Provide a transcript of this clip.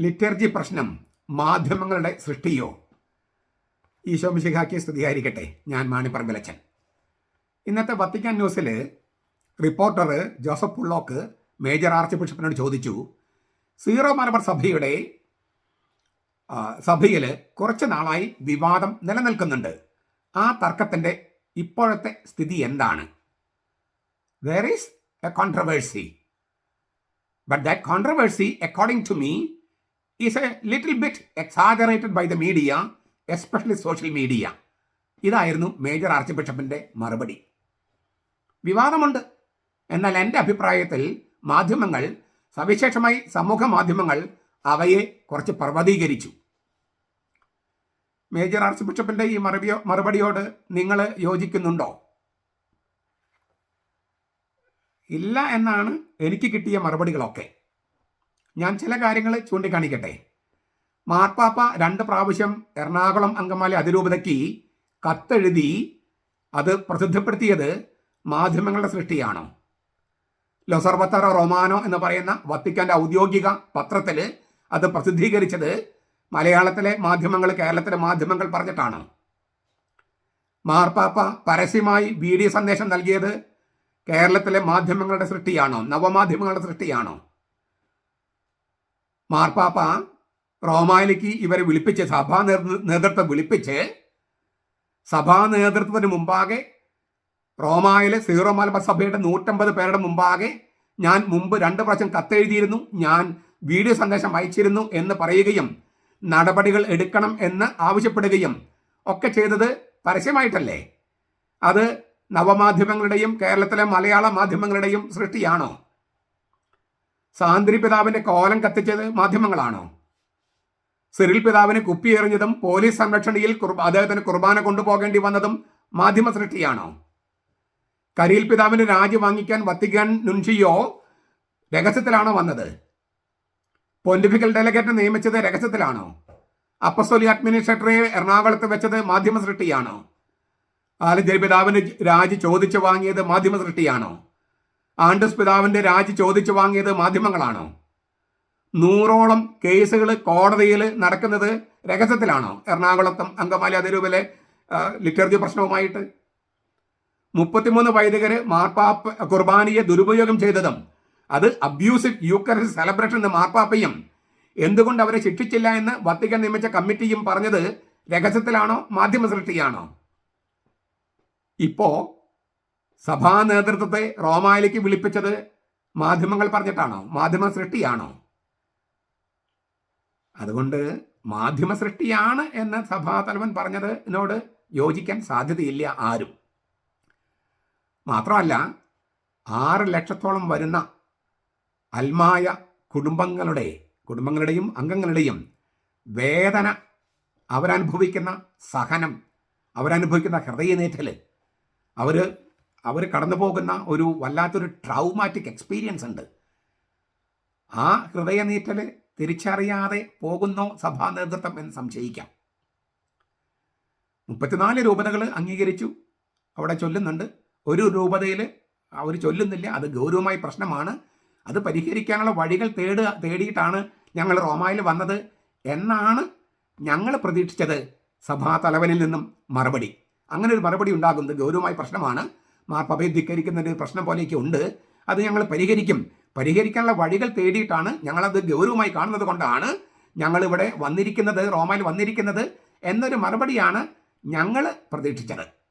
Liturgy പ്രശ്നം മാധ്യമങ്ങളുടെ സൃഷ്ടിയോ? ഈശോ മിശിഹാക്കി സ്തുതിയായിരിക്കട്ടെ. ഞാൻ മാണിപ്പറമ്പിലച്ചൻ. ഇന്നത്തെ വത്തിക്കാൻ ന്യൂസിൽ reporter Joseph Pullock major arch ബിഷപ്പിനോട് ചോദിച്ചു സീറോ മലബാർ സഭയുടെ സഭയിൽ കുറച്ച് നാളായി വിവാദം നിലനിൽക്കുന്നുണ്ട്. ആ തർക്കത്തിന്റെ ഇപ്പോഴത്തെ സ്ഥിതി എന്താണ്? There is a controversy but that controversy according to me is a little bit exaggerated by the media especially social media ഇതായിരുന്നു മേജർ ആർച്ച് ബിഷപ്പിന്റെ മറുപടി. വിവാദമുണ്ട്. എന്നാൽ എന്റെ അഭിപ്രായത്തിൽ മാധ്യമങ്ങൾ സവിശേഷമായി സമൂഹ മാധ്യമങ്ങൾ അവയെ കുറച്ച് പർവതീകരിച്ചു. മേജർ ആർച്ച് ബിഷപ്പിന്റെ ഈ മറുപടിയോ മറുപടിയോട് നിങ്ങൾ യോജിക്കുന്നുണ്ടോ? ഇല്ല എന്നാണ് എനിക്ക് കിട്ടിയ മറുപടികളൊക്കെ. ഞാൻ ചില കാര്യങ്ങൾ ചൂണ്ടിക്കാണിക്കട്ടെ. മാർപ്പാപ്പ രണ്ട് പ്രാവശ്യം എറണാകുളം അങ്കമാലി അതിരൂപതയ്ക്ക് കത്തെഴുതി അത് പ്രസിദ്ധപ്പെടുത്തിയത് മാധ്യമങ്ങളുടെ സൃഷ്ടിയാണോ. ലൊസർവത്തറ റൊമാനോ എന്ന് പറയുന്ന വത്തിക്കാന്റെ ഔദ്യോഗിക പത്രത്തിൽ അത് പ്രസിദ്ധീകരിച്ചത് മലയാളത്തിലെ മാധ്യമങ്ങൾ കേരളത്തിലെ മാധ്യമങ്ങൾ പറഞ്ഞിട്ടാണ്. മാർപ്പാപ്പ പരസ്യമായി വീഡിയോ സന്ദേശം നൽകിയത് കേരളത്തിലെ മാധ്യമങ്ങളുടെ സൃഷ്ടിയാണോ? നവമാധ്യമങ്ങളുടെ സൃഷ്ടിയാണോ? മാർപ്പാപ്പ റോമായിലേക്ക് ഇവരെ വിളിപ്പിച്ച് സഭാ നേതൃത്വം വിളിപ്പിച്ച് സഭാ നേതൃത്വത്തിന് മുമ്പാകെ റോമായിലെ സീറോ മലബാർ സഭയുടെ നൂറ്റമ്പത് പേരുടെ മുമ്പാകെ ഞാൻ മുമ്പ് രണ്ട് പ്രാവശ്യം കത്തെഴുതിയിരുന്നു ഞാൻ വീഡിയോ സന്ദേശം അയച്ചിരുന്നു എന്ന് പറയുകയും നടപടികൾ എടുക്കണം എന്ന് ആവശ്യപ്പെടുകയും ഒക്കെ ചെയ്തത് പരസ്യമായിട്ടല്ലേ? അത് നവമാധ്യമങ്ങളുടെയും കേരളത്തിലെ മലയാള മാധ്യമങ്ങളുടെയും സൃഷ്ടിയാണോ? സാന്ദ്രി പിതാവിന്റെ കോലം കത്തിച്ചത് മാധ്യമങ്ങളാണോ? സിറിൽ പിതാവിന് കുപ്പിയെറിഞ്ഞതും പോലീസ് സംരക്ഷണയിൽ അദ്ദേഹത്തിന് കുർബാന കൊണ്ടുപോകേണ്ടി വന്നതും മാധ്യമ സൃഷ്ടിയാണോ? കരിയിൽ പിതാവിന്റെ രാജി വാങ്ങിക്കാൻ വത്തിക്കാൻ നുൻഷിയോ രഹസ്യത്തിലാണോ വന്നത്? പൊന്റിഫിക്കൽ ഡെലഗേറ്റ് നിയമിച്ചത് രഹസ്യത്തിലാണോ? അപ്പസോലി അഡ്മിനിസ്ട്രേറ്ററെ എറണാകുളത്ത് വെച്ചത് മാധ്യമ സൃഷ്ടിയാണോ? ആലഞ്ചേരി പിതാവിന് രാജി ചോദിച്ചു വാങ്ങിയത് മാധ്യമ സൃഷ്ടിയാണോ? ആൻഡസ് പിതാവിന്റെ രാജി ചോദിച്ചു വാങ്ങിയത് മാധ്യമങ്ങളാണോ? നൂറോളം കേസുകൾ കോടതിയിൽ നടക്കുന്നത് രഹസ്യത്തിലാണോ? എറണാകുളത്തും അങ്കമാലി അതിരൂപിലെ ലിറ്റർജി പ്രശ്നവുമായിട്ട്? മുപ്പത്തിമൂന്ന് വൈദികർ മാർപ്പാപ്പ കുർബാനിയെ ദുരുപയോഗം ചെയ്തതും അത് അബ്യൂസിവ് യൂക്കറി സെലിബ്രേഷൻ എന്ന മാർപ്പാപ്പയും എന്തുകൊണ്ട് അവരെ ശിക്ഷിച്ചില്ല എന്ന് വത്തിക്കാൻ നിയമിച്ച കമ്മിറ്റിയും പറഞ്ഞത് രഹസ്യത്തിലാണോ? മാധ്യമ സൃഷ്ടിയാണോ ഇപ്പോ സഭാ നേതൃത്വത്തെ റോമായിലേക്ക് വിളിപ്പിച്ചത് മാധ്യമങ്ങൾ പറഞ്ഞിട്ടാണോ? മാധ്യമ സൃഷ്ടിയാണോ? അതുകൊണ്ട് മാധ്യമ സൃഷ്ടിയാണ് എന്ന് സഭാതലവൻ പറഞ്ഞതിനോട് യോജിക്കാൻ സാധ്യതയില്ല ആരും. മാത്രമല്ല ആറ് ലക്ഷത്തോളം വരുന്ന അൽമായ കുടുംബങ്ങളുടെ കുടുംബങ്ങളുടെയും അംഗങ്ങളുടെയും വേദന അവരനുഭവിക്കുന്ന സഹനം അവരനുഭവിക്കുന്ന ഹൃദയനേറ്റൽ അവർ അവർ കടന്നു പോകുന്ന ഒരു വല്ലാത്തൊരു ട്രൗമാറ്റിക് എക്സ്പീരിയൻസ് ഉണ്ട്. ആ ഹൃദയനീറ്റൽ തിരിച്ചറിയാതെ പോകുന്നോ സഭാ നേതൃത്വം എന്ന് സംശയിക്കാം. മുപ്പത്തിനാല് രൂപതകൾ അംഗീകരിച്ചു. അവിടെ ചൊല്ലുന്നുണ്ട്. ഒരു രൂപതയിൽ അവർ ചൊല്ലുന്നില്ല. അത് ഗൗരവമായ പ്രശ്നമാണ്. അത് പരിഹരിക്കാനുള്ള വഴികൾ തേടുക തേടിയിട്ടാണ് ഞങ്ങൾ റോമായിൽ വന്നത് എന്നാണ് ഞങ്ങൾ പ്രതീക്ഷിച്ചത്. സഭാ തലവനിൽ നിന്നും മറുപടി. അങ്ങനെ ഒരു മറുപടി ഉണ്ടാകുന്നത് ഗൗരവമായ പ്രശ്നമാണ്. മാർപ്പയെ ധിക്കരിക്കുന്ന ഒരു പ്രശ്നം പോലെയൊക്കെ ഉണ്ട്. അത് ഞങ്ങൾ പരിഹരിക്കും. പരിഹരിക്കാനുള്ള വഴികൾ തേടിയിട്ടാണ് ഞങ്ങളത് ഗൗരവമായി കാണുന്നത് കൊണ്ടാണ് ഞങ്ങളിവിടെ വന്നിരിക്കുന്നത് റോമയിൽ വന്നിരിക്കുന്നത് എന്നൊരു മറുപടിയാണ് ഞങ്ങൾ പ്രതീക്ഷിച്ചത്.